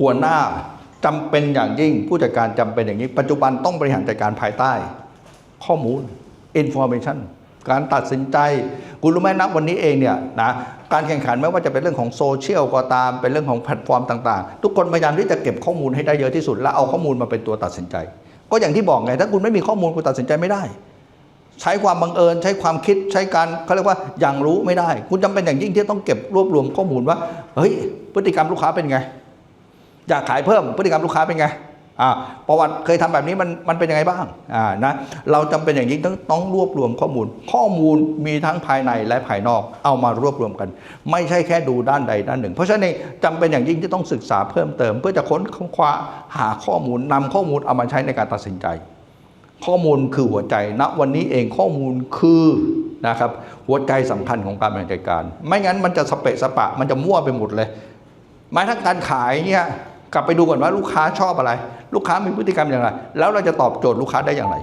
หัวหน้าจำเป็นอย่างยิ่งผู้จัดการจำเป็นอย่างยิ่งปัจจุบันต้องบริหารจัดการภายใต้ ข้อมูล information การตัดสินใจคุณรู้ไหมนับวันนี้เองเนี่ยนะการแข่งขันไม่ว่าจะเป็นเรื่องของโซเชียลก็ตามเป็นเรื่องของแพลตฟอร์มต่างๆ ทุกคนพยายามที่จะเก็บข้อมูลให้ได้เยอะที่สุด แล้วเอาข้อมูลมาเป็นตัวตัดสินใจ ก็อย่างที่บอกไงถ้าคุณไม่มีข้อมูลคุณตัดสินใจไม่ได้ ใช้ความบังเอิญ ใช้ความคิดใช้การเขาเรียกว่าอย่างรู้ไม่ได้ คุณจำเป็นอย่างยิ่งที่ต้องเก็บรวบรวมข้อมูลว่าเฮ้ยพฤติกรรมลูกค้าเป็นไง อยากขายเพิ่มพฤติกรรมลูกค้าเป็นไงอ่าประวัติเคยทำแบบนี้มันมันเป็นยังไงบ้างอ่านะเราจำเป็นอย่างยิ่งต้องต้องรวบรวมข้อมูล ข้อมูลมีทั้งภายในและภายนอกเอามารวบรวมกัน ไม่ใช่แค่ดูด้านใดด้านหนึ่ง เพราะฉะนั้นจำเป็นอย่างยิ่งที่ต้องศึกษาเพิ่มเติม เพื่อจะค้นคว้าหาข้อมูลนำข้อมูลเอามาใช้ในการตัดสินใจ ข้อมูลคือหัวใจณวันนี้เองข้อมูลคือนะครับหัวใจสำคัญของการบริหารจัดการ ไม่งั้นมันจะสเปะสปะ มันจะมั่วไปหมดเลยแม้ทั้งการขายเนี่ย กลับไปดูก่อนว่าลูกค้าชอบอะไร ลูกค้ามีพฤติกรรมอย่างไร แล้วเราจะตอบโจทย์ลูกค้าได้อย่างไร